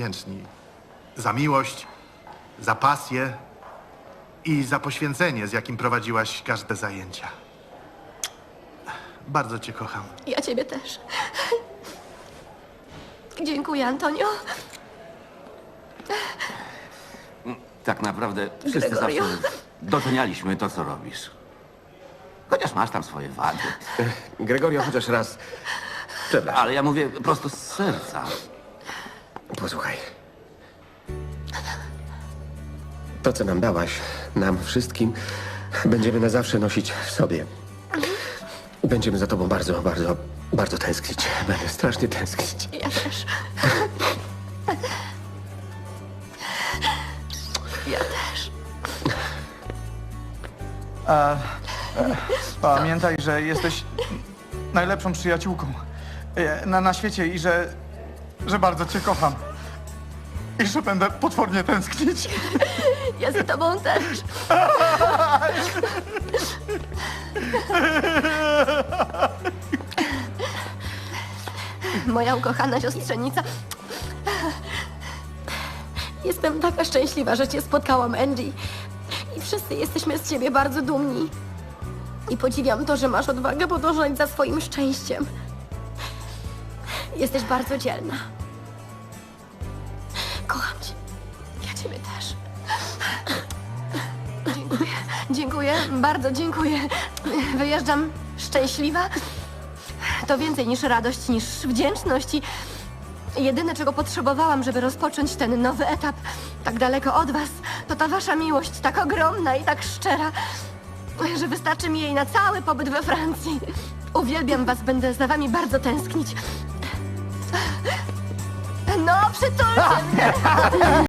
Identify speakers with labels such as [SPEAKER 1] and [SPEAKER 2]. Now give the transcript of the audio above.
[SPEAKER 1] wdzięczni. Za miłość, za pasję i za poświęcenie, z jakim prowadziłaś każde zajęcia. Bardzo cię kocham.
[SPEAKER 2] Ja ciebie też. Dziękuję, Antonio.
[SPEAKER 3] Tak naprawdę wszyscy
[SPEAKER 2] Gregorio.
[SPEAKER 3] zawsze docenialiśmy to, co robisz. Chociaż masz tam swoje wady.
[SPEAKER 4] Gregorio, chociaż raz. Przepraszam.
[SPEAKER 3] Ale ja mówię prosto z serca.
[SPEAKER 4] Posłuchaj. To, co nam dałaś, nam wszystkim, będziemy na zawsze nosić w sobie. Będziemy za tobą bardzo, bardzo, bardzo tęsknić. Będę strasznie tęsknić.
[SPEAKER 2] Ja też. Ja też.
[SPEAKER 5] Pamiętaj, że jesteś najlepszą przyjaciółką e, na, na świecie i że, że bardzo cię kocham. I że będę potwornie tęsknić.
[SPEAKER 2] Ja za tobą też. Moja ukochana siostrzenica. Jestem taka szczęśliwa, że cię spotkałam, Angie. I wszyscy jesteśmy z ciebie bardzo dumni. I podziwiam to, że masz odwagę podążać za swoim szczęściem. Jesteś bardzo dzielna. Dziękuję. Bardzo dziękuję. Wyjeżdżam szczęśliwa. To więcej niż radość, niż wdzięczność i jedyne, czego potrzebowałam, żeby rozpocząć ten nowy etap tak daleko od was, to ta wasza miłość tak ogromna i tak szczera, że wystarczy mi jej na cały pobyt we Francji. Uwielbiam was, będę za wami bardzo tęsknić. No, przytulcie mnie!